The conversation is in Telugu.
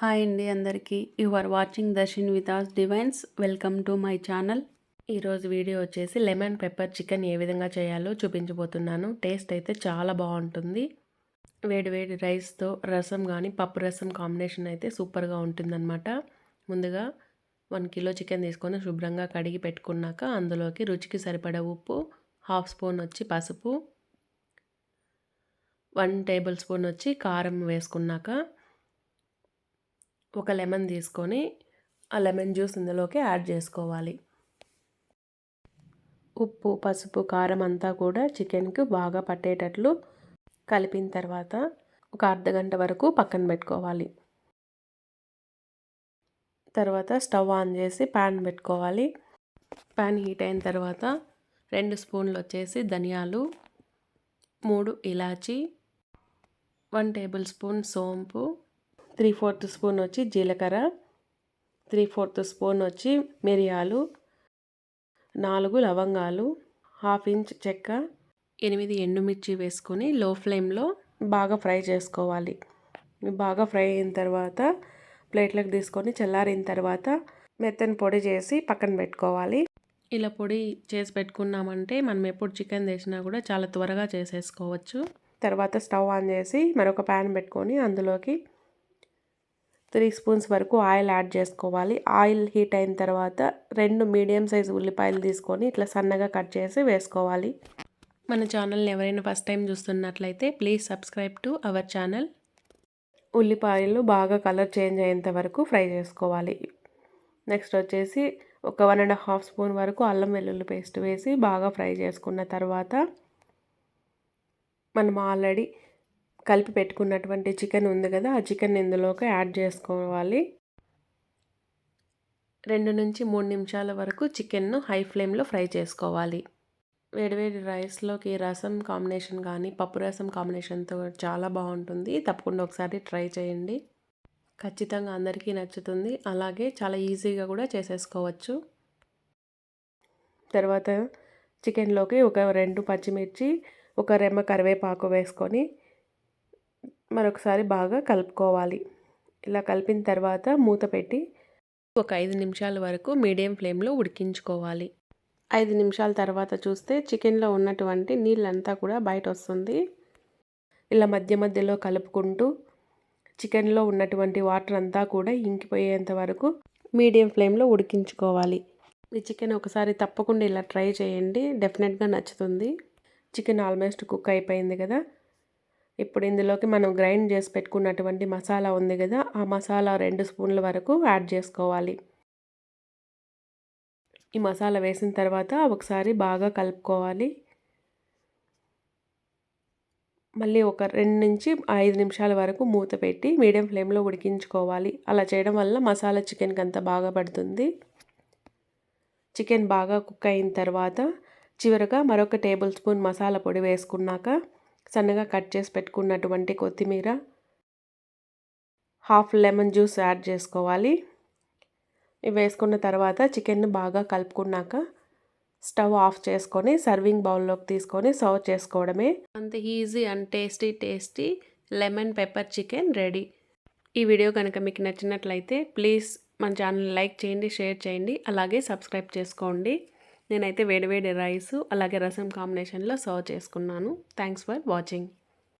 హాయ్ అండి అందరికీ. You are watching Darshan వితాస్ divines welcome to my channel ఈరోజు వీడియో వచ్చేసి లెమన్ పెప్పర్ చికెన్ ఏ విధంగా చేయాలో చూపించబోతున్నాను. టేస్ట్ అయితే చాలా బాగుంటుంది. వేడి వేడి రైస్తో రసం కానీ పప్పు రసం కాంబినేషన్ అయితే సూపర్గా ఉంటుందన్నమాట. ముందుగా వన్ కిలో చికెన్ తీసుకొని శుభ్రంగా కడిగి పెట్టుకున్నాక అందులోకి రుచికి సరిపడ ఉప్పు హాఫ్ స్పూన్ వచ్చి పసుపు వన్ టేబుల్ స్పూన్ వచ్చి కారం వేసుకున్నాక ఒక లెమన్ తీసుకొని ఆ లెమన్ జ్యూస్ ఇందులోకి యాడ్ చేసుకోవాలి. ఉప్పు పసుపు కారం అంతా కూడా చికెన్కి బాగా పట్టేటట్లు కలిపిన తర్వాత ఒక అర్ధ గంట వరకు పక్కన పెట్టుకోవాలి. తర్వాత స్టవ్ ఆన్ చేసి ప్యాన్ పెట్టుకోవాలి. ప్యాన్ హీట్ అయిన తర్వాత రెండు స్పూన్లు వచ్చేసి ధనియాలు మూడు ఇలాచి వన్ టేబుల్ స్పూన్ సోంపు త్రీ ఫోర్త్ స్పూన్ వచ్చి జీలకర్ర త్రీ ఫోర్త్ స్పూన్ వచ్చి మిరియాలు నాలుగు లవంగాలు హాఫ్ ఇంచ్ చెక్క ఎనిమిది ఎండుమిర్చి వేసుకొని లో ఫ్లేమ్లో బాగా ఫ్రై చేసుకోవాలి. బాగా ఫ్రై అయిన తర్వాత ప్లేట్లకు తీసుకొని చల్లారిన తర్వాత మెత్తని పొడి చేసి పక్కన పెట్టుకోవాలి. ఇలా పొడి చేసి పెట్టుకున్నామంటే మనం ఎప్పుడు చికెన్ చేసినా కూడా చాలా త్వరగా చేసేసుకోవచ్చు. తర్వాత స్టవ్ ఆన్ చేసి మరొక ప్యాన్ పెట్టుకొని అందులోకి త్రీ స్పూన్స్ వరకు ఆయిల్ యాడ్ చేసుకోవాలి. ఆయిల్ హీట్ అయిన తర్వాత రెండు మీడియం సైజ్ ఉల్లిపాయలు తీసుకొని ఇట్లా సన్నగా కట్ చేసి వేసుకోవాలి. మన ఛానల్ని ఎవరైనా ఫస్ట్ టైం చూస్తున్నట్లయితే please subscribe to our channel. ఉల్లిపాయలు బాగా కలర్ చేంజ్ అయ్యేంత వరకు ఫ్రై చేసుకోవాలి. నెక్స్ట్ వచ్చేసి ఒక వన్ అండ్ హాఫ్ స్పూన్ వరకు అల్లం వెల్లుల్లి పేస్ట్ వేసి బాగా ఫ్రై చేసుకున్న తర్వాత మనం ఆల్రెడీ కలిపి పెట్టుకున్నటువంటి చికెన్ ఉంది కదా ఆ చికెన్ ఇందులోకి యాడ్ చేసుకోవాలి. రెండు నుంచి మూడు నిమిషాల వరకు చికెన్ను హై ఫ్లేమ్లో ఫ్రై చేసుకోవాలి. వేడివేడి రైస్లోకి రసం కాంబినేషన్ కానీ పప్పు రసం కాంబినేషన్తో చాలా బాగుంటుంది. తప్పకుండా ఒకసారి ట్రై చేయండి. ఖచ్చితంగా అందరికీ నచ్చుతుంది. అలాగే చాలా ఈజీగా కూడా చేసేసుకోవచ్చు. తర్వాత చికెన్లోకి ఒక రెండు పచ్చిమిర్చి ఒక రెమ్మ కరివేపాకు వేసుకొని మరొకసారి బాగా కలుపుకోవాలి. ఇలా కలిపిన తర్వాత మూత పెట్టి ఒక ఐదు నిమిషాల వరకు మీడియం ఫ్లేమ్లో ఉడికించుకోవాలి. ఐదు నిమిషాల తర్వాత చూస్తే చికెన్లో ఉన్నటువంటి నీళ్ళంతా కూడా బయట వస్తుంది ఇలా మధ్య మధ్యలో కలుపుకుంటూ చికెన్లో ఉన్నటువంటి వాటర్ అంతా కూడా ఇంకిపోయేంత వరకు మీడియం ఫ్లేమ్లో ఉడికించుకోవాలి. ఈ చికెన్ ఒకసారి తప్పకుండా ఇలా ట్రై చేయండి. డెఫినెట్గా నచ్చుతుంది. చికెన్ ఆల్మోస్ట్ కుక్ అయిపోయింది కదా. ఇప్పుడు ఇందులోకి మనం గ్రైండ్ చేసి పెట్టుకున్నటువంటి మసాలా ఉంది కదా ఆ మసాలా రెండు స్పూన్ల వరకు యాడ్ చేసుకోవాలి. ఈ మసాలా వేసిన తర్వాత ఒకసారి బాగా కలుపుకోవాలి. మళ్ళీ ఒక రెండు నుంచి ఐదు నిమిషాల వరకు మూత పెట్టి మీడియం ఫ్లేమ్లో ఉడికించుకోవాలి. అలా చేయడం వల్ల మసాలా చికెన్కి అంత బాగా పడుతుంది. చికెన్ బాగా కుక్ అయిన తర్వాత చివరగా మరొక టేబుల్ స్పూన్ మసాలా పొడి వేసుకున్నాక సన్నగా కట్ చేసి పెట్టుకున్నటువంటి కొత్తిమీర హాఫ్ లెమన్ జ్యూస్ యాడ్ చేసుకోవాలి. ఇవి వేసుకున్న తర్వాత చికెన్ బాగా కలుపుకున్నాక స్టవ్ ఆఫ్ చేసుకొని సర్వింగ్ బౌల్లోకి తీసుకొని సర్వ్ చేసుకోవడమే. అంత easy and tasty tasty lemon pepper chicken ready. ఈ వీడియో కనుక మీకు నచ్చినట్లయితే ప్లీజ్ మన ఛానల్ లైక్ చేయండి షేర్ చేయండి అలాగే సబ్స్క్రైబ్ చేసుకోండి. నేనైతే వేడివేడి రైసు అలాగే రసం కాంబినేషన్లో సర్వ్ చేసుకున్నాను. Thanks for watching.